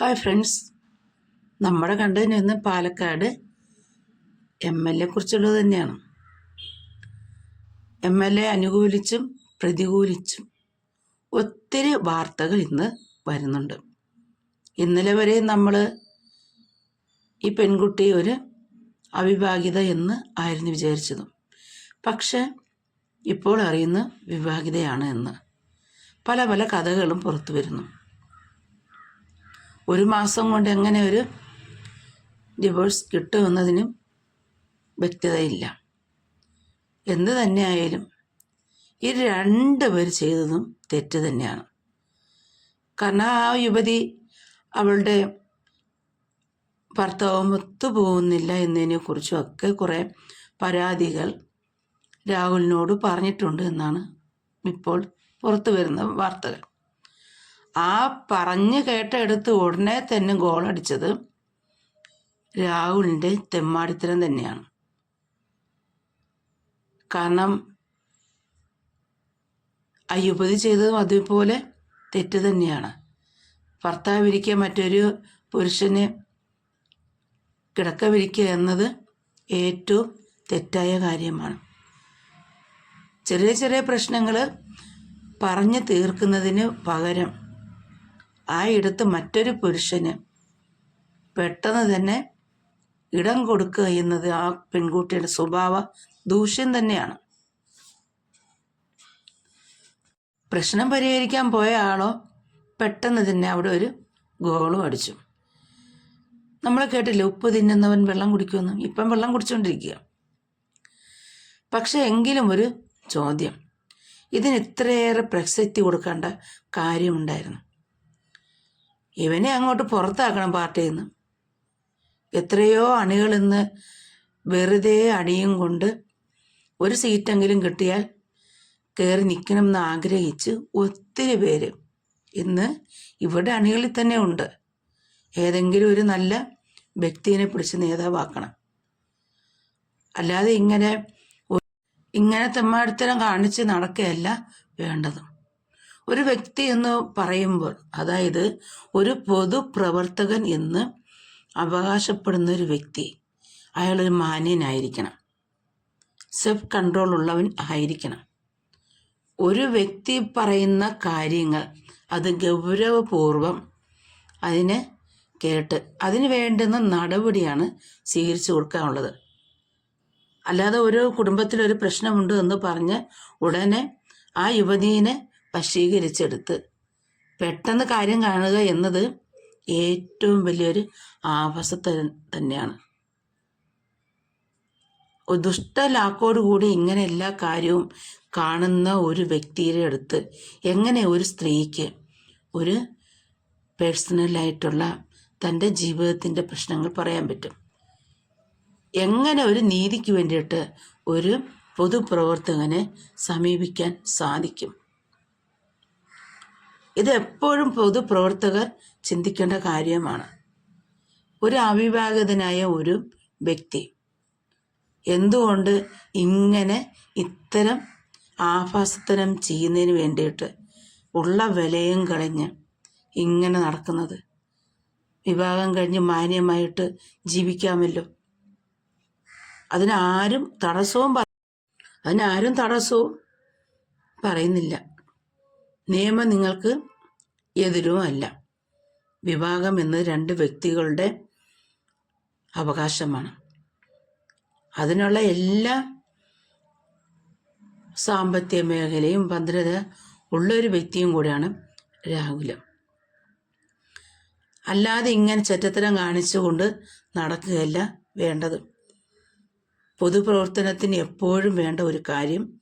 Hi friends നമ്മുടെ കണ്ടതിന് ഇന്ന് പാലക്കാട് എം എൽ എ കുറിച്ചുള്ളത് തന്നെയാണ്. എം എൽ എ അനുകൂലിച്ചും പ്രതികൂലിച്ചും ഒത്തിരി വാർത്തകൾ ഇന്ന് വരുന്നുണ്ട്. ഇന്നലെ വരെ നമ്മൾ ഈ പെൺകുട്ടി ഒരു അവിവാഹിത എന്ന് ആയിരുന്നു വിചാരിച്ചതും. പക്ഷെ ഇപ്പോൾ അറിയുന്ന വിവാഹിതയാണ് എന്ന്. പല പല കഥകളും പുറത്തു വരുന്നു. ഒരു മാസം കൊണ്ട് എങ്ങനെ ഒരു ഡിവോഴ്സ് കിട്ടുമെന്നതിനും വ്യക്തതയില്ല. എന്ത് തന്നെയായാലും ഈ രണ്ട് പേർ ചെയ്തതും തെറ്റ് തന്നെയാണ്. കാരണം ആ യുവതി അവളുടെ ഭർത്താവും ഒത്തുപോകുന്നില്ല എന്നതിനെ കുറിച്ചും ഒക്കെ കുറേ പരാതികൾ രാഹുലിനോട് പറഞ്ഞിട്ടുണ്ട് എന്നാണ് ഇപ്പോൾ പുറത്തു വരുന്ന വാർത്തകൾ. ആ പറഞ്ഞു കേട്ടെടുത്ത് ഉടനെ തന്നെ ഗോളടിച്ചത് രാഹുലിന്റെ തെമ്മാടിത്തരം തന്നെയാണ്. കാരണം യുവതി ചെയ്തതും അതുപോലെ തെറ്റ് തന്നെയാണ്. ഭർത്താവ് വിരിക്കുക മറ്റൊരു പുരുഷന് കിടക്ക വിരിക്കുക എന്നത് ഏറ്റവും തെറ്റായ കാര്യമാണ്. ചെറിയ ചെറിയ പ്രശ്നങ്ങൾ പറഞ്ഞു തീർക്കുന്നതിന് പകരം ആ ഇടത്ത് മറ്റൊരു പുരുഷന് പെട്ടെന്ന് തന്നെ ഇടം കൊടുക്കുക എന്നത് ആ പെൺകുട്ടിയുടെ സ്വഭാവ ദൂഷ്യം തന്നെയാണ്. പ്രശ്നം പരിഹരിക്കാൻ പോയ ആളോ പെട്ടെന്ന് തന്നെ അവിടെ ഒരു ഗോളും അടിച്ചു. നമ്മൾ കേട്ടില്ല ഉപ്പ് തിന്നുന്നവൻ വെള്ളം കുടിക്കുമെന്ന്. ഇപ്പം വെള്ളം കുടിച്ചുകൊണ്ടിരിക്കുക പക്ഷെ എങ്കിലും ഒരു ചോദ്യം. ഇതിന് ഇത്രയേറെ പ്രസക്തി കൊടുക്കേണ്ട കാര്യമുണ്ടായിരുന്നു. ഇവനെ അങ്ങോട്ട് പുറത്താക്കണം പാർട്ടിയിൽ നിന്ന് എത്രയോ അണികൾ ഇന്ന് വെറുതെ അടിയും കൊണ്ട് ഒരു സീറ്റെങ്കിലും കിട്ടിയാൽ കയറി നിൽക്കണം എന്ന് ആഗ്രഹിച്ച് ഒത്തിരി പേര് ഇന്ന് ഇവിടെ അണികളിൽ തന്നെ ഉണ്ട്. ഏതെങ്കിലും ഒരു നല്ല വ്യക്തിയെ പിടിച്ച് നേതാവാക്കണം. അല്ലാതെ ഇങ്ങനെ ഇങ്ങനെ തെമ്മാടിത്തരം കാണിച്ച് നടക്കുകയല്ല വേണ്ടത്. ഒരു വ്യക്തി എന്ന് പറയുമ്പോൾ അതായത് ഒരു പൊതുപ്രവർത്തകൻ എന്ന് അവകാശപ്പെടുന്ന ഒരു വ്യക്തി അയാളൊരു മാന്യനായിരിക്കണം. സെൽഫ് കൺട്രോൾ ഉള്ളവൻ ആയിരിക്കണം. ഒരു വ്യക്തി പറയുന്ന കാര്യങ്ങൾ അത് ഗൗരവപൂർവം അതിനെ കേട്ട് അതിന് വേണ്ടുന്ന നടപടിയാണ് സ്വീകരിച്ചു കൊടുക്കാനുള്ളത്. അല്ലാതെ ഒരു കുടുംബത്തിലൊരു പ്രശ്നമുണ്ട് എന്ന് പറഞ്ഞ് ഉടനെ ആ യുവതീനെ വശീകരിച്ചെടുത്ത്. പെട്ടെന്ന് കാര്യം കാണുക എന്നത് ഏറ്റവും വലിയൊരു ആഭാസത്തെ തന്നെയാണ്. ദുഷ്ടലാക്കോടുകൂടി ഇങ്ങനെ എല്ലാ കാര്യവും കാണുന്ന ഒരു വ്യക്തിയുടെ അടുത്ത് എങ്ങനെ ഒരു സ്ത്രീക്ക് ഒരു പേഴ്സണലായിട്ടുള്ള തന്റെ ജീവിതത്തിന്റെ പ്രശ്നങ്ങൾ പറയാൻ പറ്റും? എങ്ങനെ ഒരു നീതിക്ക് വേണ്ടിയിട്ട് ഒരു പൊതുപ്രവർത്തകനെ സമീപിക്കാൻ സാധിക്കും? ഇത് എപ്പോഴും പൊതുപ്രവർത്തകർ ചിന്തിക്കേണ്ട കാര്യമാണ്. ഒരു അവിഭാഗതനായ ഒരു വ്യക്തി എന്തുകൊണ്ട് ഇങ്ങനെ ഇത്തരം ആഭാസത്തനം ചെയ്യുന്നതിന് വേണ്ടിയിട്ട് ഉള്ള വിലയും കളഞ്ഞ് ഇങ്ങനെ നടക്കുന്നത്? വിവാഹം കഴിഞ്ഞ് മാന്യമായിട്ട് ജീവിക്കാമല്ലോ. അതിനാരും തടസ്സവും അതിനാരും തടസ്സവും പറയുന്നില്ല. നിയമം നിങ്ങൾക്ക് എതിരുമല്ല വിവാഹം എന്നത് രണ്ട് വ്യക്തികളുടെ അവകാശമാണ്. അതിനുള്ള എല്ലാ സാമ്പത്തിക മേഖലയും ഭദ്രത ഉള്ള ഒരു വ്യക്തിയും കൂടിയാണ് രാഹുലം അല്ലാതെ ഇങ്ങനെ ചെറ്റത്തരം കാണിച്ചുകൊണ്ട് നടക്കുകയല്ല വേണ്ടത്. പൊതുപ്രവർത്തനത്തിന് എപ്പോഴും വേണ്ട ഒരു കാര്യം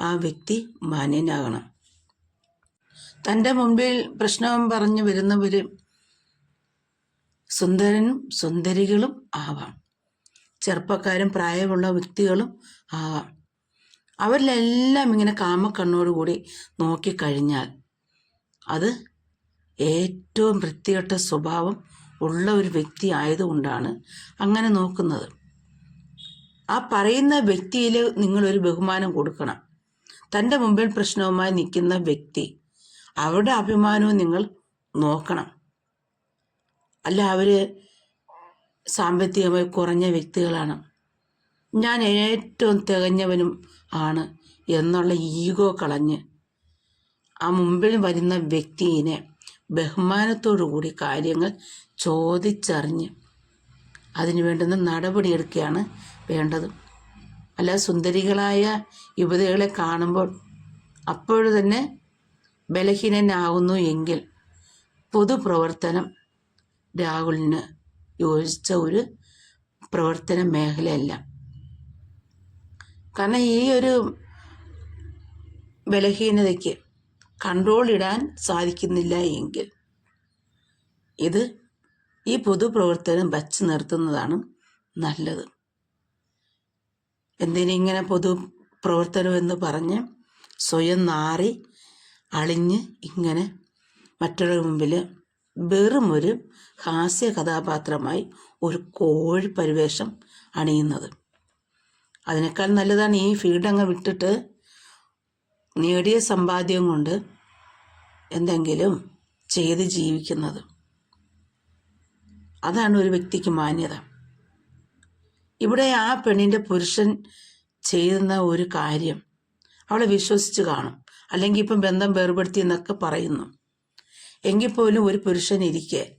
ആ വ്യക്തി മാന്യനാകണം. തന്റെ മുമ്പിൽ പ്രശ്നം പറഞ്ഞു വരുന്നവരും സുന്ദരനും സുന്ദരികളും ആവാം. ചെറുപ്പക്കാരും പ്രായമുള്ള വ്യക്തികളും ആവാം. അവരിലെല്ലാം ഇങ്ങനെ കാമക്കണ്ണോടുകൂടി നോക്കിക്കഴിഞ്ഞാൽ അത് ഏറ്റവും വൃത്തികെട്ട സ്വഭാവം ഉള്ള ഒരു വ്യക്തി ആയതുകൊണ്ടാണ് അങ്ങനെ നോക്കുന്നത്. ആ പറയുന്ന വ്യക്തിയിൽ നിങ്ങളൊരു ബഹുമാനം കൊടുക്കണം. തന്റെ മുമ്പിൽ പ്രശ്നവുമായി നിൽക്കുന്ന വ്യക്തി അവരുടെ അഭിമാനവും നിങ്ങൾ നോക്കണം. അല്ല അവർ സാമ്പത്തികമായി കുറഞ്ഞ വ്യക്തികളാണ്. ഞാൻ ഏറ്റവും തികഞ്ഞവനും ആണ് എന്നുള്ള ഈഗോ കളഞ്ഞ് ആ മുമ്പിൽ വരുന്ന വ്യക്തിയെ ബഹുമാനത്തോടു കൂടി കാര്യങ്ങൾ ചോദിച്ചറിഞ്ഞ് അതിനു വേണ്ടുന്ന നടപടിയെടുക്കുകയാണ് വേണ്ടത്. അല്ല സുന്ദരികളായ യുവതികളെ കാണുമ്പോൾ അപ്പോഴു തന്നെ ബലഹീനനാകുന്നു എങ്കിൽ പൊതുപ്രവർത്തനം രാഹുലിന് യോജിച്ച ഒരു പ്രവർത്തന മേഖലയല്ല. കാരണം ഈ ഒരു ബലഹീനതയ്ക്ക് കൺട്രോൾ ഇടാൻ സാധിക്കുന്നില്ല എങ്കിൽ ഇത് ഈ പൊതുപ്രവർത്തനം വച്ച് നിർത്തുന്നതാണ് നല്ലത്. എന്തിനിങ്ങനെ പൊതു പ്രവർത്തനം എന്ന് പറഞ്ഞ് സ്വയം നാറി അളിഞ്ഞ് ഇങ്ങനെ മറ്റുള്ളവരുടെ മുമ്പിൽ വെറും ഒരു ഹാസ്യ കഥാപാത്രമായി ഒരു കോഴി പരിവേഷം അണിയുന്നത്. അതിനേക്കാൾ നല്ലതാണ് ഈ ഫീൽഡ് അങ്ങ് വിട്ടിട്ട് നേടിയ സമ്പാദ്യം കൊണ്ട് എന്തെങ്കിലും ചെയ്ത് ജീവിക്കുന്നത്. അതാണ് ഒരു വ്യക്തിക്ക് മാന്യത. ഇവിടെ ആ പെണ്ണിന്റെ പുരുഷൻ ചെയ്യുന്ന ഒരു കാര്യം അവളെ വിശ്വസിച്ച് കാണും. അല്ലെങ്കിൽ ഇപ്പം ബന്ധം വേർപെടുത്തി എന്നൊക്കെ പറയുന്നു. എങ്കിൽ പോലും ഒരു പുരുഷൻ ഇരിക്കെ.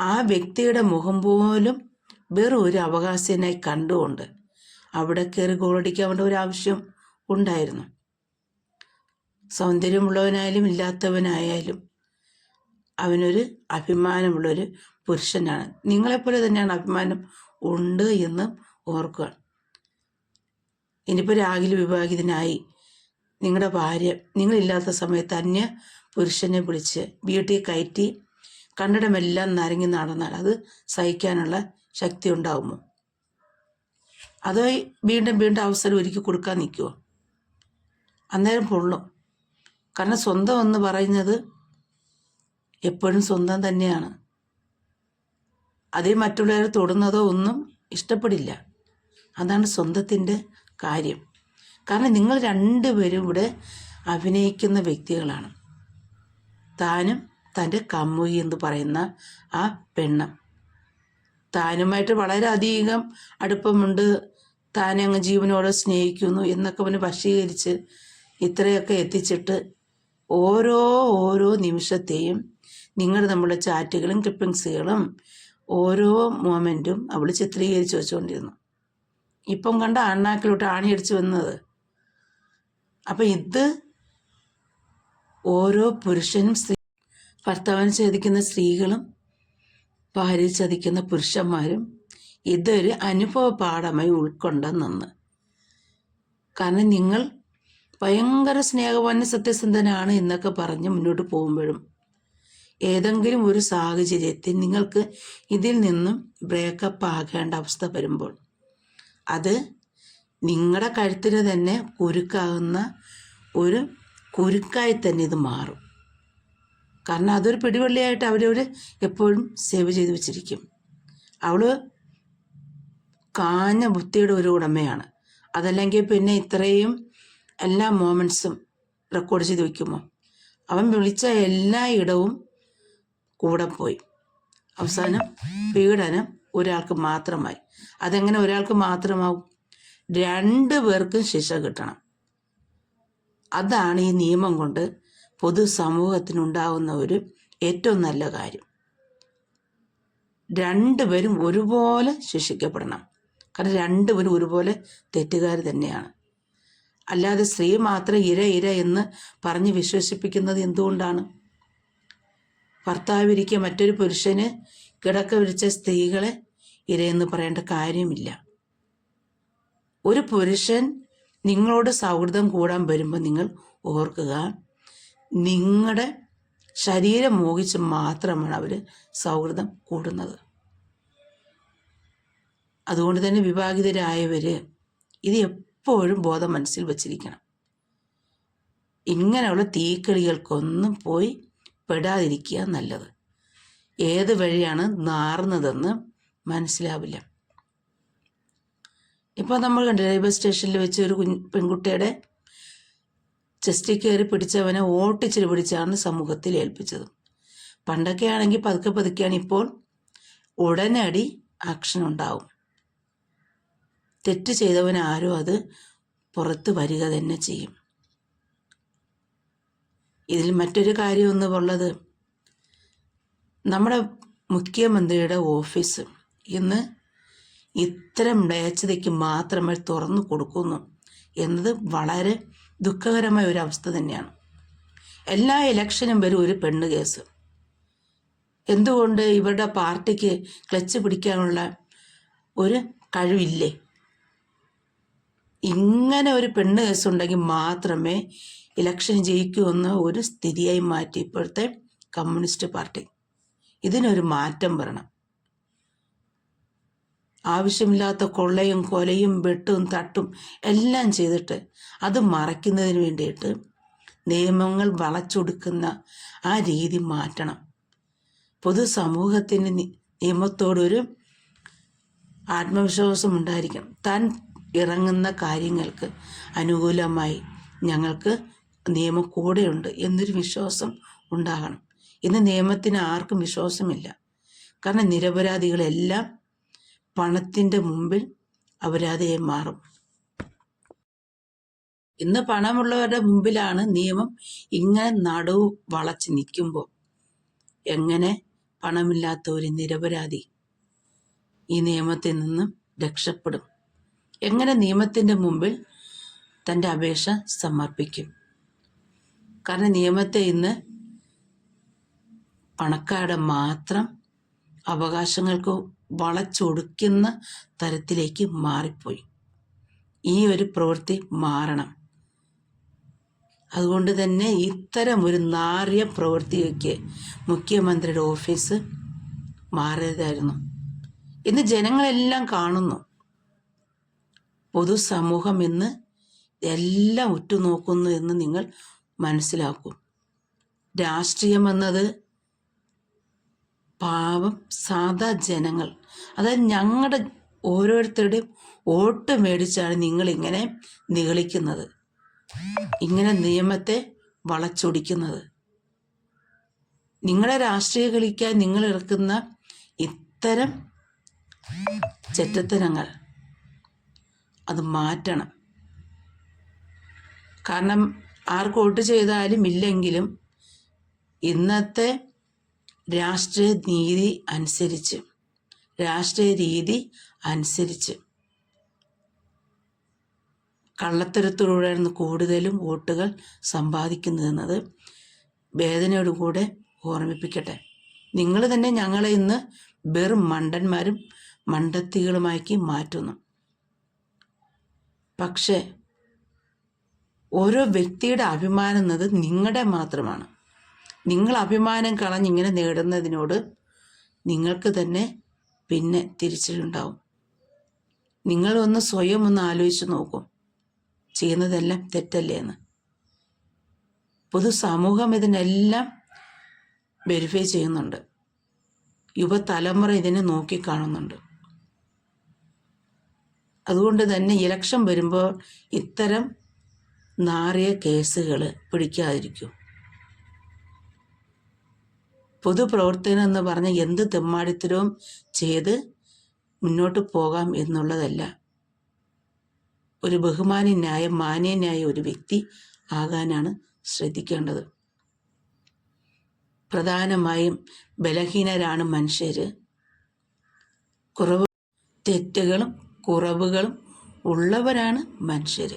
ആ വ്യക്തിയുടെ മുഖം പോലും വെറും ഒരു അവകാശനായി കണ്ടുകൊണ്ട് അവിടെ കയറി ഗോളടിക്കാവേണ്ട ഒരു ആവശ്യം ഉണ്ടായിരുന്നു. സൗന്ദര്യമുള്ളവനായാലും ഇല്ലാത്തവനായാലും അവനൊരു അഭിമാനമുള്ളൊരു പുരുഷനാണ്. നിങ്ങളെപ്പോലെ തന്നെയാണ് അഭിമാനം ഉണ്ട് എന്ന് ഓർക്കുക. ഇനിയിപ്പോൾ രാഗിൽ വിവാഹിതനായി നിങ്ങളുടെ ഭാര്യ നിങ്ങളില്ലാത്ത സമയത്ത് അന്യ പുരുഷനെ വിളിച്ച് വീട്ടിൽ കയറ്റി കണ്ടിടമെല്ലാം നരങ്ങി നടന്നാൽ അത് സഹിക്കാനുള്ള ശക്തി ഉണ്ടാവുമോ? അതോ വീണ്ടും വീണ്ടും അവസരം ഒരുക്കി കൊടുക്കാൻ നിൽക്കുമോ അന്നേരം പൊള്ളും. കാരണം സ്വന്തം എന്ന് പറയുന്നത് എപ്പോഴും സ്വന്തം തന്നെയാണ്. അതേ മറ്റുള്ളവരെ തൊടുന്നതോ ഒന്നും ഇഷ്ടപ്പെടില്ല. അതാണ് സ്വന്തത്തിന്റെ കാര്യം. കാരണം നിങ്ങൾ രണ്ടുപേരും ഇവിടെ അഭിനയിക്കുന്ന വ്യക്തികളാണ്. താനും തന്റെ കമ്മുയി എന്ന് പറയുന്ന ആ പെണ്ണ്. താനുമായിട്ട് വളരെയധികം അടുപ്പമുണ്ട്. താനെ അങ്ങ് ജീവനോടെ സ്നേഹിക്കുന്നു എന്നൊക്കെ അവന് വശീകരിച്ച് ഇത്രയൊക്കെ എത്തിച്ചിട്ട് ഓരോ ഓരോ നിമിഷത്തെയും നിങ്ങൾ നമ്മുടെ ചാറ്റുകളും ക്ലിപ്പിങ്സുകളും ഓരോ മൊമെന്റും അവൾ ചിത്രീകരിച്ച് വെച്ചുകൊണ്ടിരുന്നു. ഇപ്പം കണ്ട അണ്ണാക്കിലോട്ട് ആണിയടിച്ച് വന്നത്. അപ്പം ഇത് ഓരോ പുരുഷനും സ്ത്രീ ഭർത്താവിന് ചതിക്കുന്ന സ്ത്രീകളും ഭാര്യ ചതിക്കുന്ന പുരുഷന്മാരും ഇതൊരു അനുഭവ പാഠമായി ഉൾക്കൊണ്ടെന്നു കാരണം നിങ്ങൾ ഭയങ്കര സ്നേഹവാന് സത്യസന്ധനാണ് എന്നൊക്കെ പറഞ്ഞ് മുന്നോട്ട് പോകുമ്പോഴും ഏതെങ്കിലും ഒരു സാഹചര്യത്തിൽ നിങ്ങൾക്ക് ഇതിൽ നിന്നും ബ്രേക്കപ്പ് ആകേണ്ട അവസ്ഥ വരുമ്പോൾ അത് നിങ്ങളുടെ കഴുത്തിന് തന്നെ കുരുക്കാകുന്ന ഒരു കുരുക്കായി തന്നെ ഇത് മാറും. കാരണം അതൊരു പിടിവള്ളിയായിട്ട് അവരവർ എപ്പോഴും സേവ് ചെയ്ത് വെച്ചിരിക്കും. അവൾ കാഞ്ഞ ബുദ്ധിയുടെ ഒരു ഉടമയാണ്. അതല്ലെങ്കിൽ പിന്നെ ഇത്രയും എല്ലാ മോമെന്റ്സും റെക്കോർഡ് ചെയ്ത് വെക്കുമോ? അവൻ വിളിച്ച എല്ലാ ഇടവും കൂടെ പോയി. അവസാനം പീഡനം ഒരാൾക്ക് മാത്രമായി. അതെങ്ങനെ ഒരാൾക്ക് മാത്രമാവും? രണ്ടു പേർക്കും ശിക്ഷ കിട്ടണം. അതാണ് ഈ നിയമം കൊണ്ട് പൊതുസമൂഹത്തിനുണ്ടാവുന്ന ഒരു ഏറ്റവും നല്ല കാര്യം. രണ്ടുപേരും ഒരുപോലെ ശിക്ഷിക്കപ്പെടണം. കാരണം രണ്ടുപേരും ഒരുപോലെ തെറ്റുകാർ തന്നെയാണ്. അല്ലാതെ സ്ത്രീ മാത്രം ഇര ഇര എന്ന് പറഞ്ഞ് വിശ്വസിപ്പിക്കുന്നത് എന്തുകൊണ്ടാണ്? ഭർത്താവിരിക്കെ മറ്റൊരു പുരുഷന് കിടക്ക വിരിച്ച സ്ത്രീകളെ ഇരയെന്ന് പറയേണ്ട കാര്യമില്ല. ഒരു പുരുഷൻ നിങ്ങളോട് സൗഹൃദം കൂടാൻ വരുമ്പോൾ നിങ്ങൾ ഓർക്കുക നിങ്ങളുടെ ശരീരം മോഹിച്ച് മാത്രമാണ് അവർ സൗഹൃദം കൂടുന്നത്. അതുകൊണ്ട് തന്നെ വിവാഹിതരായവർ ഇത് എപ്പോഴും ബോധം മനസ്സിൽ വച്ചിരിക്കണം. ഇങ്ങനെയുള്ള തീക്കളികൾക്കൊന്നും പോയി പെടാതിരിക്കുക നല്ലത്. ഏത് വഴിയാണ് നാറുന്നതെന്ന് മനസ്സിലാവില്ല. ഇപ്പോൾ നമ്മൾ കണ്ട് റെയിൽവേ സ്റ്റേഷനിൽ വെച്ച് ഒരു കുഞ്ഞ് പെൺകുട്ടിയുടെ ചെസ്റ്റിൽ കയറി പിടിച്ചവനെ ഓട്ടിച്ചിരി പിടിച്ചാണ് സമൂഹത്തിൽ ഏൽപ്പിച്ചത്. പണ്ടൊക്കെ ആണെങ്കിൽ പതുക്കെ പതുക്കെയാണ് ഇപ്പോൾ ഉടനടി ആക്ഷൻ ഉണ്ടാവും. തെറ്റ് ചെയ്തവൻ ആരും അത് പുറത്ത് വരിക തന്നെ ചെയ്യും. ഇതിൽ മറ്റൊരു കാര്യം എന്ന് ഉള്ളത് നമ്മുടെ മുഖ്യമന്ത്രിയുടെ ഓഫീസ് ഇന്ന് ഇത്തരം മ്ലേച്ഛതയ്ക്ക് മാത്രമേ തുറന്നു കൊടുക്കുന്നു എന്നത് വളരെ ദുഃഖകരമായ ഒരു അവസ്ഥ തന്നെയാണ്. എല്ലാ ഇലക്ഷനും വരും ഒരു പെണ്ണ് കേസ്. എന്തുകൊണ്ട് ഇവരുടെ പാർട്ടിക്ക് ക്ലച്ച് പിടിക്കാനുള്ള ഒരു കഴിവില്ലേ? ഇങ്ങനെ ഒരു പെണ്ണ് കേസ് ഉണ്ടെങ്കിൽ മാത്രമേ ഇലക്ഷൻ ജയിക്കൂ എന്ന ഒരു സ്ഥിതിയായി മാറ്റി ഇപ്പോഴത്തെ കമ്മ്യൂണിസ്റ്റ് പാർട്ടി. ഇതിനൊരു മാറ്റം വരണം. ആവശ്യമില്ലാത്ത കൊള്ളയും കൊലയും വെട്ടും തട്ടും എല്ലാം ചെയ്തിട്ട് അത് മറയ്ക്കുന്നതിന് വേണ്ടിയിട്ട് നിയമങ്ങൾ വളച്ചൊടുക്കുന്ന ആ രീതി മാറ്റണം. പൊതുസമൂഹത്തിന്റെ നിയമത്തോടൊരു ആത്മവിശ്വാസം ഉണ്ടായിരിക്കണം താൻ ഇറങ്ങുന്ന കാര്യങ്ങൾക്ക് അനുകൂലമായി ഞങ്ങൾക്ക് നിയമം കൂടെയുണ്ട് എന്നൊരു വിശ്വാസം ഉണ്ടാകണം. ഇന്ന് നിയമത്തിന് ആർക്കും വിശ്വാസമില്ല. കാരണം നിരപരാധികളെല്ലാം പണത്തിന്റെ മുമ്പിൽ അവരാതെ മാറും. ഇന്ന് പണമുള്ളവരുടെ മുമ്പിലാണ് നിയമം ഇങ്ങനെ നടുവ് വളച്ച് നിൽക്കുമ്പോൾ എങ്ങനെ പണമില്ലാത്ത ഒരു നിരപരാധി? ഈ നിയമത്തിൽ നിന്നും രക്ഷപ്പെടും. എങ്ങനെ നിയമത്തിന്റെ മുമ്പിൽ തന്റെ അപേക്ഷ സമർപ്പിക്കും? കാരണം നിയമത്തെ ഇന്ന് പണക്കാരുടെ മാത്രം അവകാശങ്ങൾക്ക് വളച്ചൊടുക്കുന്ന തരത്തിലേക്ക് മാറിപ്പോയി. ഈ ഒരു പ്രവൃത്തി മാറണം. അതുകൊണ്ട് തന്നെ ഇത്തരം ഒരു നാറിയ പ്രവൃത്തിയൊക്കെ മുഖ്യമന്ത്രിയുടെ ഓഫീസ് മാറിയതായിരുന്നു. ഇന്ന് ജനങ്ങളെല്ലാം കാണുന്നു. പൊതുസമൂഹം ഇന്ന് എല്ലാം ഉറ്റുനോക്കുന്നു എന്ന് നിങ്ങൾ മനസ്സിലാക്കും. രാഷ്ട്രീയം എന്നത് പാവം സാധാ ജനങ്ങൾ. അതായത് ഞങ്ങളുടെ ഓരോരുത്തരുടെയും വോട്ട് മേടിച്ചാണ് നിങ്ങളിങ്ങനെ നിഗളിക്കുന്നത് ഇങ്ങനെ നിയമത്തെ വളച്ചൊടിക്കുന്നത്. നിങ്ങളെ രാഷ്ട്രീയ കളിക്കാൻ നിങ്ങൾ ഇറക്കുന്ന ഇത്തരം ചെറ്റത്തരങ്ങൾ അത് മാറ്റണം. കാരണം ആർക്ക് വോട്ട് ചെയ്താലും ഇല്ലെങ്കിലും ഇന്നത്തെ രാഷ്ട്രീയ നീതി അനുസരിച്ച് രാഷ്ട്രീയ രീതി അനുസരിച്ച്. കള്ളത്തരത്തിലൂടെയാണ് കൂടുതലും വോട്ടുകൾ സമ്പാദിക്കുന്നതെന്നത്. വേദനയോടുകൂടെ ഓർമ്മിപ്പിക്കട്ടെ. നിങ്ങൾ തന്നെ ഞങ്ങളെ ഇന്ന് വെറും മണ്ടന്മാരും മണ്ടത്തികളുമാക്കി മാറ്റുന്നു. പക്ഷേ ഓരോ വ്യക്തിയുടെ അഭിമാനം എന്നത് നിങ്ങളുടെ മാത്രമാണ്. നിങ്ങൾ അഭിമാനം കളഞ്ഞിങ്ങനെ നേടുന്നതിനോട് നിങ്ങൾക്ക് തന്നെ പിന്നെ തിരിച്ചടിയുണ്ടാവും നിങ്ങൾ ഒന്ന് സ്വയം ഒന്ന് ആലോചിച്ച് നോക്കും. ചെയ്യുന്നതെല്ലാം തെറ്റല്ലേ എന്ന്. പൊതുസമൂഹം ഇതിനെല്ലാം വെരിഫൈ ചെയ്യുന്നുണ്ട്. യുവതലമുറ ഇതിനെ നോക്കിക്കാണുന്നുണ്ട്. അതുകൊണ്ട് തന്നെ ഇലക്ഷൻ വരുമ്പോൾ ഇത്തരം നാറിയ കേസുകൾ പിടിക്കാതിരിക്കും. പൊതുപ്രവർത്തനം എന്ന് പറഞ്ഞ് എന്ത് തെമ്മാടിത്തരവും ചെയ്ത് മുന്നോട്ട് പോകാം എന്നുള്ളതല്ല. ഒരു ബഹുമാന്യനായ മാന്യനായ ഒരു വ്യക്തി ആകാനാണ് ശ്രദ്ധിക്കേണ്ടത്. പ്രധാനമായും ബലഹീനരാണ് മനുഷ്യർ കുറവ് തെറ്റുകളും കുറവുകളും ഉള്ളവരാണ് മനുഷ്യർ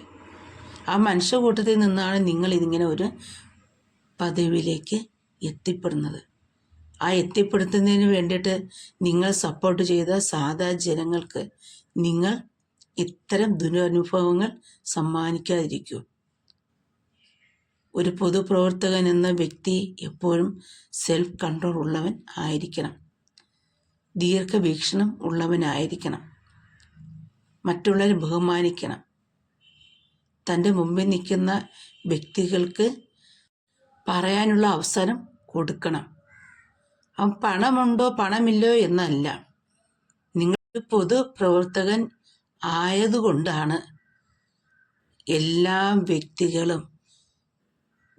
ആ മനുഷ്യക്കൂട്ടത്തിൽ നിന്നാണ് നിങ്ങൾ ഇതിങ്ങനെ ഒരു പദവിയിലേക്ക് എത്തിപ്പെടുന്നത്. ആ എത്തിപ്പെടുത്തുന്നതിന് വേണ്ടിയിട്ട് നിങ്ങൾ സപ്പോർട്ട് ചെയ്ത സാധാ ജനങ്ങൾക്ക് നിങ്ങൾ ഇത്തരം ദുരനുഭവങ്ങൾ സമ്മാനിക്കാതിരിക്കൂ. ഒരു പൊതുപ്രവർത്തകൻ എന്ന വ്യക്തി എപ്പോഴും സെൽഫ് കൺട്രോൾ ഉള്ളവൻ ആയിരിക്കണം. ദീർഘവീക്ഷണം ഉള്ളവനായിരിക്കണം. മറ്റുള്ളവരെ ബഹുമാനിക്കണം. തന്റെ മുമ്പിൽ നിൽക്കുന്ന വ്യക്തികൾക്ക് പറയാനുള്ള അവസരം കൊടുക്കണം. പണമുണ്ടോ പണമില്ലോ എന്നല്ല. നിങ്ങൾ പൊതുപ്രവർത്തകൻ ആയതുകൊണ്ടാണ് എല്ലാ വ്യക്തികളും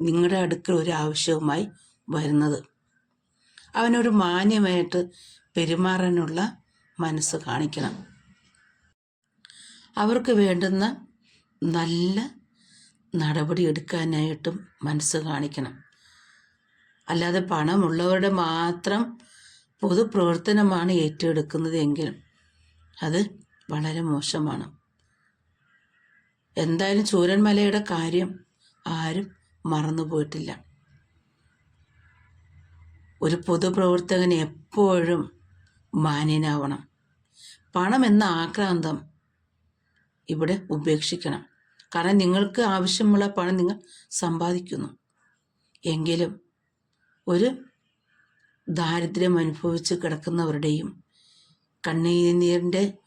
നിങ്ങളുടെ അടുക്കൽ ഒരു ആവശ്യവുമായി വരുന്നത്. അവനൊരു മാന്യമായിട്ട് പെരുമാറാനുള്ള മനസ്സ് കാണിക്കണം. അവർക്ക് വേണ്ടുന്ന നല്ല നടപടി എടുക്കാനായിട്ടും മനസ്സ് കാണിക്കണം. അല്ലാതെ പണമുള്ളവരുടെ മാത്രം പൊതുപ്രവർത്തനമാണ് ഏറ്റെടുക്കുന്നത് എങ്കിലും അത് വളരെ മോശമാണ്. എന്തായാലും ചൂരന്മലയുടെ കാര്യം ആരും മറന്നുപോയിട്ടില്ല ഒരു പൊതുപ്രവർത്തകൻ എപ്പോഴും മാന്യനാവണം. പണം എന്ന ആക്രാന്തം ഇവിടെ ഉപേക്ഷിക്കണം. കാരണം നിങ്ങൾക്ക് ആവശ്യമുള്ള പണം നിങ്ങൾ സമ്പാദിക്കുന്നു. എങ്കിലും ഒരു ദാരിദ്ര്യം അനുഭവിച്ച് കിടക്കുന്നവരുടെയും കണ്ണീരിന്റെ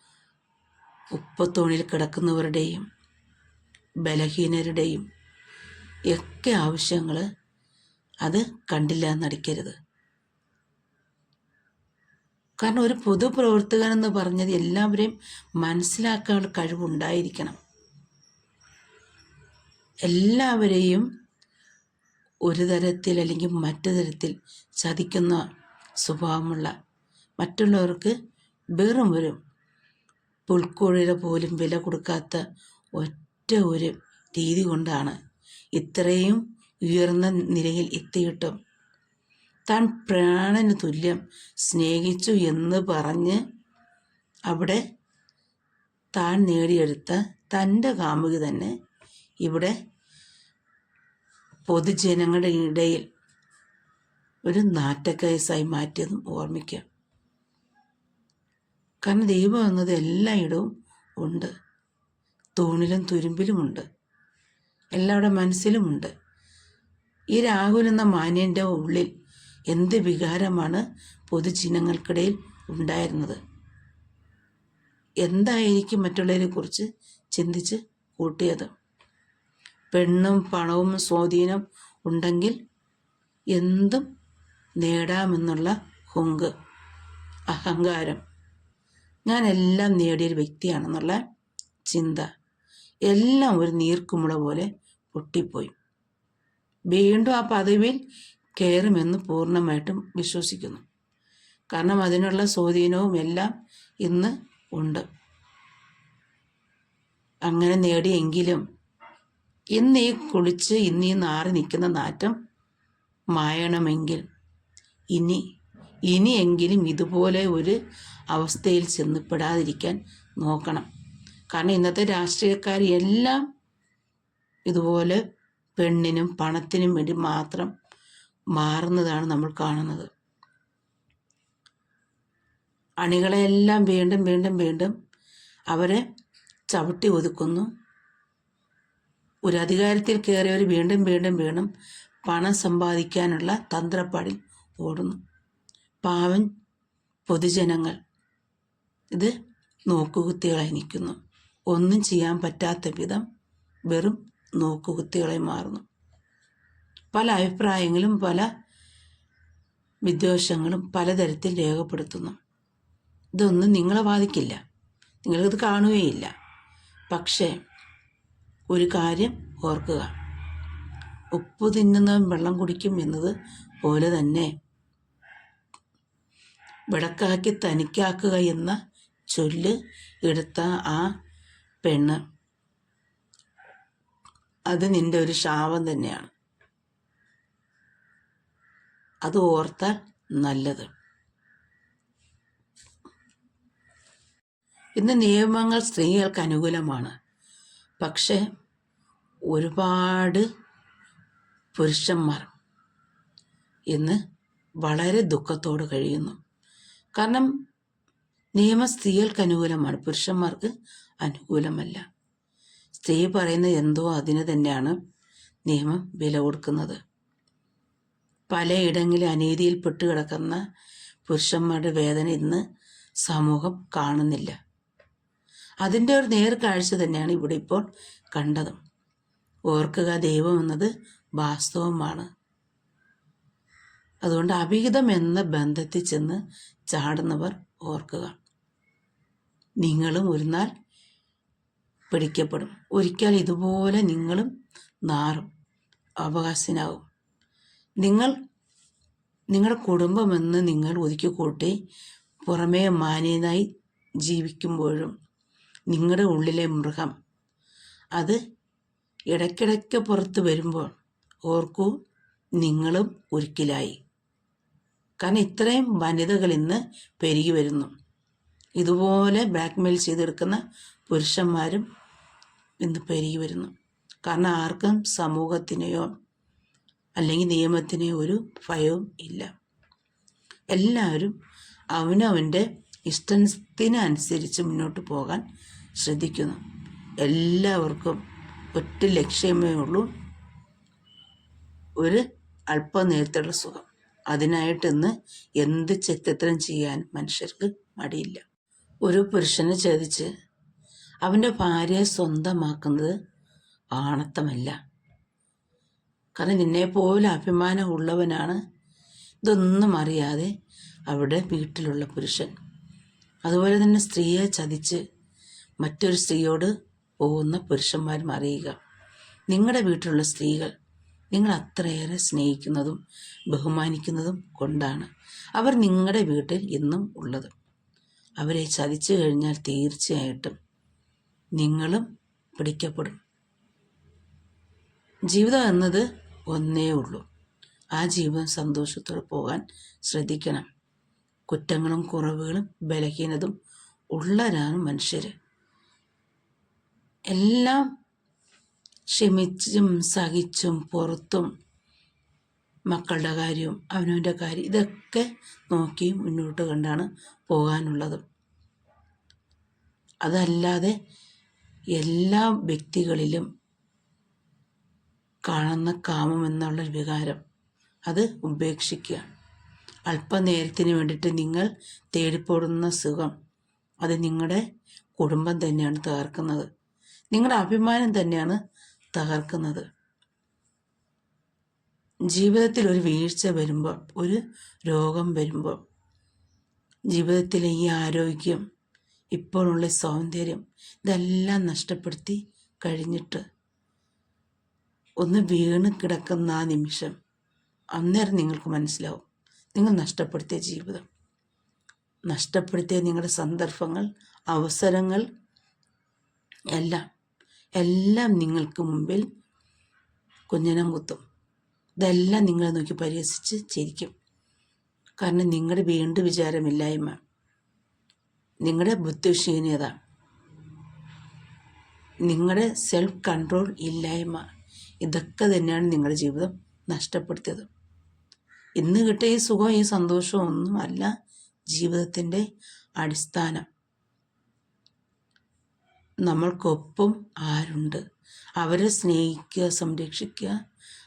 ഉപ്പത്തോണിൽ കിടക്കുന്നവരുടെയും ബലഹീനരുടെയും ഒക്കെ ആവശ്യങ്ങൾ അത് കണ്ടില്ല എന്നടിക്കരുത് കാരണം ഒരു പൊതുപ്രവർത്തകൻ എന്ന് പറഞ്ഞത് എല്ലാവരെയും മനസ്സിലാക്കാനുള്ള കഴിവുണ്ടായിരിക്കണം. എല്ലാവരെയും ഒരു തരത്തിൽ അല്ലെങ്കിൽ മറ്റു തരത്തിൽ ചതിക്കുന്ന സ്വഭാവമുള്ള മറ്റുള്ളവർക്ക് വെറും ഒരു പുൽക്കോഴിയുടെ പോലും വില കൊടുക്കാത്ത ഒറ്റ ഒരു രീതി കൊണ്ടാണ് ഇത്രയും ഉയർന്ന നിലയിൽ എത്തിയിട്ടും താൻ പ്രാണന് തുല്യം സ്നേഹിച്ചു എന്ന് പറഞ്ഞ് അവിടെ താൻ നേടിയെടുത്ത തന്റെ കാമുകി തന്നെ ഇവിടെ പൊതുജനങ്ങളുടെ ഇടയിൽ ഒരു നാറ്റക്കേസായി മാറ്റിയതും ഓർമ്മിക്കുക കാരണം ദൈവം എന്നത് എല്ലായിടവും ഉണ്ട്. തൂണിലും തുരുമ്പിലുമുണ്ട് എല്ലാവരുടെ മനസ്സിലുമുണ്ട് ഈ രാഹുൽ എന്ന മാന്യന്റെ ഉള്ളിൽ എന്ത് വികാരമാണ് പൊതുജനങ്ങൾക്കിടയിൽ ഉണ്ടായിരുന്നത്? എന്തായിരിക്കും മറ്റുള്ളവരെ കുറിച്ച് ചിന്തിച്ച് കൂട്ടിയത്? പെണ്ണും പണവും സ്വാധീനം ഉണ്ടെങ്കിൽ എന്തും നേടാമെന്നുള്ള ഹുങ്ക് അഹങ്കാരം. ഞാൻ എല്ലാം നേടിയൊരു വ്യക്തിയാണെന്നുള്ള ചിന്ത. എല്ലാം ഒരു നീർക്കുമുള പോലെ പൊട്ടിപ്പോയി. വീണ്ടും ആ പദവിയിൽ കയറുമെന്ന് പൂർണമായിട്ടും വിശ്വസിക്കുന്നു. കാരണം അതിനുള്ള സ്വാധീനവും എല്ലാം ഇന്ന് ഉണ്ട്. അങ്ങനെ നേടിയെങ്കിലും ഇന്ന് കുളിച്ച് ഇന്ന് നാറി നിൽക്കുന്ന നാറ്റം മായണമെങ്കിൽ ഇനി ഇനിയെങ്കിലും ഇതുപോലെ ഒരു അവസ്ഥയിൽ ചെന്നപ്പെടാതിരിക്കാൻ നോക്കണം. കാരണം ഇന്നത്തെ രാഷ്ട്രീയക്കാർ എല്ലാം ഇതുപോലെ പെണ്ണിനും പണത്തിനും വേണ്ടി മാത്രം മാറുന്നതാണ് നമ്മൾ കാണുന്നത്. അണികളെല്ലാം വീണ്ടും വീണ്ടും വീണ്ടും അവരെ ചവിട്ടി ഒതുക്കുന്നു. ഒരു അധികാരത്തിൽ കയറിയവർ വീണ്ടും വീണ്ടും വീണ്ടും പണം സമ്പാദിക്കാനുള്ള തന്ത്രപ്പാടിൽ ഓടുന്നു. പാവൻ പൊതുജനങ്ങൾ ഇത് നോക്കുകുത്തികളായി നിൽക്കുന്നു. ഒന്നും ചെയ്യാൻ പറ്റാത്ത വിധം വെറും നോക്കുകുത്തികളായി മാറുന്നു. പല അഭിപ്രായങ്ങളും പല വിദ്വേഷങ്ങളും പലതരത്തിൽ രേഖപ്പെടുത്തുന്നു. ഇതൊന്നും നിങ്ങളെ ബാധിക്കില്ല. നിങ്ങൾക്കിത് കാണുകയില്ല. പക്ഷേ ഒരു കാര്യം ഓർക്കുക. ഉപ്പ് തിന്നുന്നവൻ വെള്ളം കുടിക്കും എന്നത് പോലെ തന്നെ വിടക്കാക്കി തനിക്കാക്കുക എന്ന ചൊല്ല് എടുത്ത ആ പെണ്ണ്. അത് നിന്റെ ഒരു ശാപം തന്നെയാണ്. അത് ഓർത്താൽ നല്ലത്. ഇന്ന് നിയമങ്ങൾ സ്ത്രീകൾക്ക് അനുകൂലമാണ്. പക്ഷേ ഒരുപാട് പുരുഷന്മാർ ഇന്ന് വളരെ ദുഃഖത്തോട് കഴിയുന്നു. കാരണം നിയമം സ്ത്രീകൾക്ക് അനുകൂലമാണ്. പുരുഷന്മാർക്ക് അനുകൂലമല്ല. സ്ത്രീ പറയുന്നത് എന്തോ അതിന് തന്നെയാണ് നിയമം വില കൊടുക്കുന്നത്. പലയിടങ്ങളിൽ അനീതിയിൽ പെട്ടുകിടക്കുന്ന പുരുഷന്മാരുടെ വേദന ഇന്ന് സമൂഹം കാണുന്നില്ല. അതിന്റെ ഒരു നേർക്കാഴ്ച തന്നെയാണ് ഇവിടെ ഇപ്പോൾ കണ്ടത്. ഓർക്കുക ദൈവം എന്നത് വാസ്തവമാണ്. അതുകൊണ്ട് അവിഹിതം എന്ന ബന്ധത്തിൽ ചെന്ന് ചാടുന്നവർ ഓർക്കുക. നിങ്ങളും ഒരു നാൾ പിടിക്കപ്പെടും. ഒരിക്കൽ ഇതുപോലെ നിങ്ങളും നാറും അവകാശനാവും നിങ്ങൾ നിങ്ങളുടെ കുടുംബമെന്ന് നിങ്ങൾ ഒതുക്കി കൂട്ടി പുറമേ മാന്യനായി ജീവിക്കുമ്പോഴും നിങ്ങളുടെ ഉള്ളിലെ മൃഗം. അത് ഇടയ്ക്കിടയ്ക്ക് പുറത്ത് വരുമ്പോൾ ഓർക്കൂ നിങ്ങളും ഒരിക്കലായി കാരണം ഇത്രയും വനിതകൾ ഇന്ന് പെരുകി വരുന്നു. ഇതുപോലെ ബ്ലാക്ക്മെയിൽ ചെയ്തെടുക്കുന്ന പുരുഷന്മാരും ഇന്ന് പെരുകി വരുന്നു. കാരണം ആർക്കും സമൂഹത്തിനെയോ അല്ലെങ്കിൽ നിയമത്തിനെയോ ഒരു ഭയവും ഇല്ല. എല്ലാവരും അവനവന്റെ ഇഷ്ടത്തിനനുസരിച്ച് മുന്നോട്ട് പോകാൻ ശ്രദ്ധിക്കുന്നു. എല്ലാവർക്കും ഒറ്റ ലക്ഷ്യമേ ഉള്ളൂ. ഒരു അല്പനേരത്തുള്ള സുഖം. അതിനായിട്ട് ഇന്ന് എന്ത് ചെറ്റത്തരം ചെയ്യാൻ മനുഷ്യർക്ക് മടിയില്ല. ഒരു പുരുഷനെ ചതിച്ച് അവന്റെ ഭാര്യയെ സ്വന്തമാക്കുന്നത് ആണത്തമല്ല. കാരണം നിന്നെപ്പോലെ അഭിമാനമുള്ളവനാണ് ഇതൊന്നും അറിയാതെ അവിടെ വീട്ടിലുള്ള പുരുഷൻ. അതുപോലെ തന്നെ സ്ത്രീയെ ചതിച്ച് മറ്റൊരു സ്ത്രീയോട് പോകുന്ന പുരുഷന്മാരും അറിയുക നിങ്ങളുടെ വീട്ടിലുള്ള സ്ത്രീകൾ നിങ്ങൾ അത്രയേറെ സ്നേഹിക്കുന്നതും ബഹുമാനിക്കുന്നതും കൊണ്ടാണ് അവർ നിങ്ങളുടെ വീട്ടിൽ ഇന്നും ഉള്ളത്. അവരെ ചതിച്ചു കഴിഞ്ഞാൽ തീർച്ചയായിട്ടും നിങ്ങളും പിടിക്കപ്പെടും. ജീവിതം എന്നത് ഒന്നേ ഉള്ളൂ. ആ ജീവിതം സന്തോഷത്തോടെ പോകാൻ ശ്രദ്ധിക്കണം. കുറ്റങ്ങളും കുറവുകളും ബലഹീനതും ഉള്ളവരാണ് മനുഷ്യർ എല്ലാം ക്ഷമിച്ചും സഹിച്ചും പുറത്തും മക്കളുടെ കാര്യവും അവനവന്റെ കാര്യം ഇതൊക്കെ നോക്കി മുന്നോട്ട് കണ്ടാണ് പോകാനുള്ളത്. അതല്ലാതെ എല്ലാ വ്യക്തികളിലും കാണുന്ന കാമം എന്നുള്ള വികാരം അത് ഉപേക്ഷിക്കുക. അല്പനേരത്തിന് വേണ്ടിയിട്ട് നിങ്ങൾ തേടിപ്പോടുന്ന സുഖം അത് നിങ്ങളുടെ കുടുംബം തന്നെയാണ് തകർക്കുന്നത്. നിങ്ങളുടെ അഭിമാനം തന്നെയാണ് തകർക്കുന്നത്. ജീവിതത്തിൽ ഒരു വീഴ്ച വരുമ്പോൾ ഒരു രോഗം വരുമ്പോൾ ജീവിതത്തിലെ ഈ ആരോഗ്യം ഇപ്പോഴുള്ള സൗന്ദര്യം ഇതെല്ലാം നഷ്ടപ്പെടുത്തി കഴിഞ്ഞിട്ട് ഒന്ന് വീണ് കിടക്കുന്ന ആ നിമിഷം അന്നേരം നിങ്ങൾക്ക് മനസ്സിലാവും. നിങ്ങൾ നഷ്ടപ്പെടുത്തിയ ജീവിതം. നഷ്ടപ്പെടുത്തിയ നിങ്ങളുടെ സന്ദർഭങ്ങൾ അവസരങ്ങൾ എല്ലാം എല്ലാം നിങ്ങൾക്ക് മുമ്പിൽ കുഞ്ഞനം കുത്തും ഇതെല്ലാം നിങ്ങളെ നോക്കി പരിഹസിച്ച് ചിരിക്കും. കാരണം നിങ്ങളുടെ വീണ്ടും വിചാരമില്ലായ്മ. നിങ്ങളുടെ ബുദ്ധിശൂന്യത. നിങ്ങളുടെ സെൽഫ് കൺട്രോൾ ഇല്ലായ്മ. ഇതൊക്കെ തന്നെയാണ് നിങ്ങളുടെ ജീവിതം നഷ്ടപ്പെടുത്തിയത്. ഇന്ന് കിട്ടിയ ഈ സുഖം ഈ സന്തോഷവും ഒന്നും അല്ല ജീവിതത്തിന്റെ അടിസ്ഥാനം. നമ്മൾക്കൊപ്പം ആരുണ്ട്? അവരെ സ്നേഹിക്കുക സംരക്ഷിക്കുക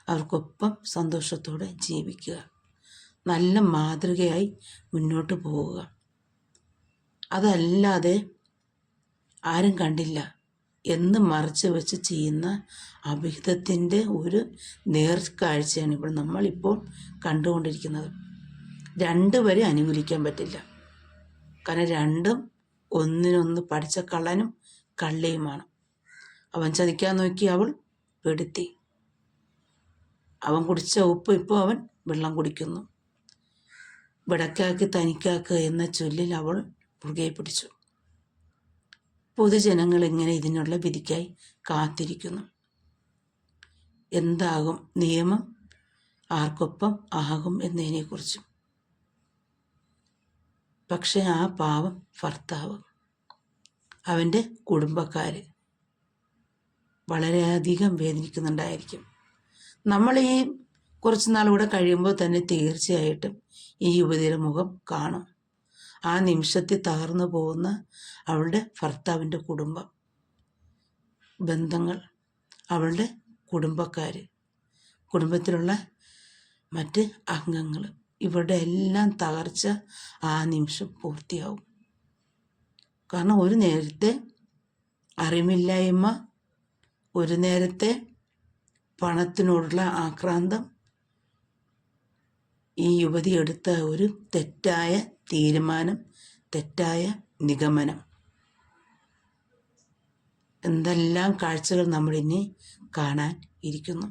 അവർക്കൊപ്പം സന്തോഷത്തോടെ ജീവിക്കുക. നല്ല മാതൃകയായി മുന്നോട്ട് പോവുക. അതല്ലാതെ ആരും കണ്ടില്ല. എന്ന് മറച്ചു വെച്ച് ചെയ്യുന്ന അഭിഹിതത്തിന്റെ ഒരു നേർക്കാഴ്ചയാണ് ഇപ്പോൾ നമ്മളിപ്പോൾ കണ്ടുകൊണ്ടിരിക്കുന്നത്. രണ്ടുപേരെ അനുകൂലിക്കാൻ പറ്റില്ല. കാരണം രണ്ടും ഒന്നിനൊന്ന് പഠിച്ച കള്ളനും കള്ളിയുമാണ്. അവൻ ചതിക്കാൻ നോക്കി അവൾ പെടുത്തി അവൻ കുടിച്ച ഉപ്പ് ഇപ്പോൾ അവൻ വെള്ളം കുടിക്കുന്നു. വിടക്കാക്കി തനിക്കാക്ക് എന്ന ചൊല്ലിൽ അവൾ മുറുകെ പിടിച്ചു. പൊതുജനങ്ങൾ ഇങ്ങനെ ഇതിനുള്ള വിധിക്കായി കാത്തിരിക്കുന്നു. എന്താകും നിയമം? ആർക്കൊപ്പം ആകും എന്നതിനെക്കുറിച്ചും. പക്ഷെ ആ പാവം ഭർത്താവ് അവന്റെ കുടുംബക്കാർ വളരെയധികം വേദനിക്കുന്നുണ്ടായിരിക്കും. നമ്മൾ ഈ കുറച്ച് നാളുകൂടെ കഴിയുമ്പോൾ തന്നെ തീർച്ചയായിട്ടും ഈ യുവതിയുടെ മുഖം കാണും. ആ നിമിഷത്തിൽ തകർന്നു പോകുന്ന അവളുടെ ഭർത്താവിന്റെ കുടുംബം ബന്ധങ്ങൾ അവളുടെ കുടുംബക്കാർ കുടുംബത്തിലുള്ള മറ്റ് അംഗങ്ങൾ ഇവരുടെ എല്ലാം തകർച്ച ആ നിമിഷം പൂർത്തിയാവും. കാരണം ഒരു നേരത്തെ അറിവില്ലായ്മ ഒരു നേരത്തെ പണത്തിനോടുള്ള ആക്രാന്തം ഈ യുവതി എടുത്ത ഒരു തെറ്റായ തീരുമാനം തെറ്റായ നിഗമനം. എന്തെല്ലാം കാഴ്ചകൾ നമ്മളിനി കാണാൻ ഇരിക്കുന്നു.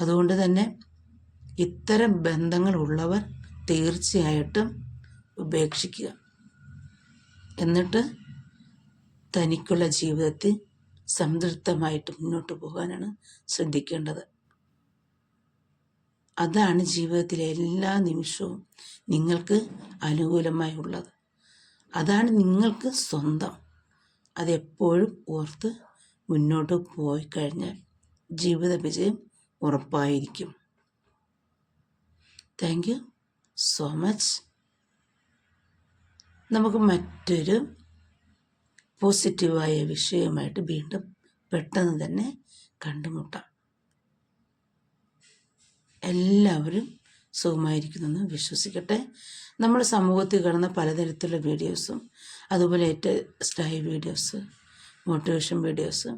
അതുകൊണ്ട് തന്നെ ഇത്തരം ബന്ധങ്ങൾ ഉള്ളവർ തീർച്ചയായിട്ടും ഉപേക്ഷിക്കുക. എന്നിട്ട് തനിക്കുള്ള ജീവിതത്തിൽ സംതൃപ്തമായിട്ട് മുന്നോട്ട് പോകാനാണ് ശ്രദ്ധിക്കേണ്ടത്. അതാണ് ജീവിതത്തിലെ എല്ലാ നിമിഷവും നിങ്ങൾക്ക് അനുകൂലമായി ഉള്ളത് അതാണ് നിങ്ങൾക്ക് സ്വന്തം. അതെപ്പോഴും ഓർത്ത് മുന്നോട്ട് പോയി കഴിഞ്ഞാൽ ജീവിത വിജയം ഉറപ്പായിരിക്കും. താങ്ക് യു സോ മച്ച് നമുക്ക് മറ്റൊരു പോസിറ്റീവായ വിഷയമായിട്ട് വീണ്ടും പെട്ടെന്ന് തന്നെ കണ്ടുമുട്ടാം. എല്ലാവരും സുഖമായിരിക്കുന്നെന്ന് വിശ്വസിക്കട്ടെ. നമ്മൾ സമൂഹത്തിൽ കാണുന്ന പലതരത്തിലുള്ള വീഡിയോസും അതുപോലെ ഏറ്റവും style videos motivation videos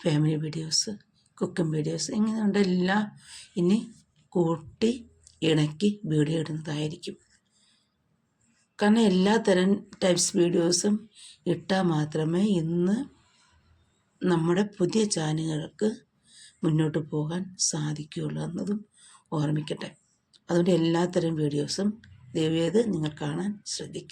family videos cooking videos ഇങ്ങനെയുണ്ടെല്ലാം ഇനി കൂട്ടി ഇണക്കി വീഡിയോ ഇടുന്നതായിരിക്കും. കാരണം എല്ലാ തരം ടൈപ്സ് വീഡിയോസും ഇട്ടാൽ മാത്രമേ ഇന്ന് നമ്മുടെ പുതിയ ചാനലുകൾക്ക് മുന്നോട്ട് പോകാൻ സാധിക്കുകയുള്ളൂ എന്നതും ഓർമ്മിക്കട്ടെ. അതുകൊണ്ട് എല്ലാത്തരം വീഡിയോസും ദയവേത് നിങ്ങൾ കാണാൻ ശ്രദ്ധിക്കുക.